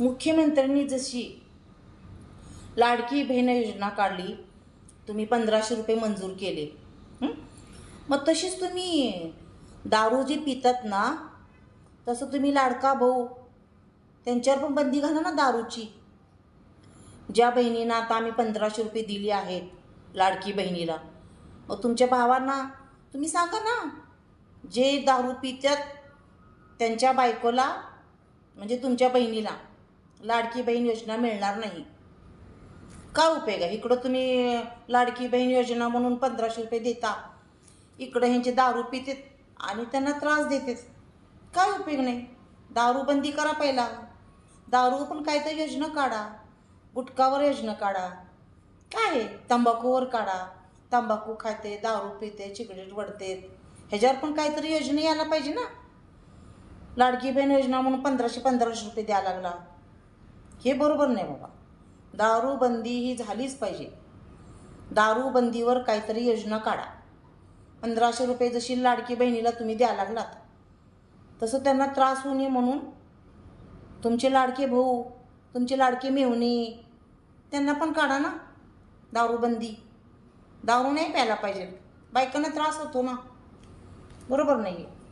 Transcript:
मुख्यमंत्र्यांनी जशी लाडकी बहीण योजना काढली तुम्ही पंधराशे रुपये मंजूर केले मग तशीच तुम्ही दारू जी पितात ना तसं तुम्ही लाडका भाऊ त्यांच्यावर पण बंदी घाला ना दारूची. ज्या बहिणींना आता आम्ही पंधराशे रुपये दिली आहेत लाडकी बहिणीला मग तुमच्या भावांना तुम्ही सांगा ना जे दारू पितात त्यांच्या बायकोला म्हणजे तुमच्या बहिणीला लाडकी बहीण योजना मिळणार नाही. काय उपयोग आहे? इकडं तुम्ही लाडकी बहीण योजना म्हणून पंधराशे रुपये देता. इकडं ह्यांचे दारू पितात आणि त्यांना त्रास देतेच काय उपयोग नाही? दारू बंदी करा पहिला. दारू पण काय तर योजना काढा. गुटखावर योजना काढा. काय आहे? तंबाखूवर काढा. तंबाखू खाते दारू पिते सिगरेट वडते. ह्याच्यावर पण काहीतरी योजना यायला पाहिजे ना? लाडकी बहीण योजना म्हणून पंधराशे पंधराशे रुपये द्यायला लागला. हे बरोबर नाही बाबा. दारूबंदी ही झालीच पाहिजे. दारूबंदीवर काहीतरी योजना काढा. पंधराशे रुपये जशी लाडकी बहिणीला तुम्ही द्यायला लागलात तसं त्यांना त्रास होऊ नये म्हणून तुमचे लाडके भाऊ तुमचे लाडके मेहुणे त्यांना पण काढा ना. दारूबंदी. दारू नाही प्यायला पाहिजे. बायकांना त्रास होतो ना. बरोबर नाही आहे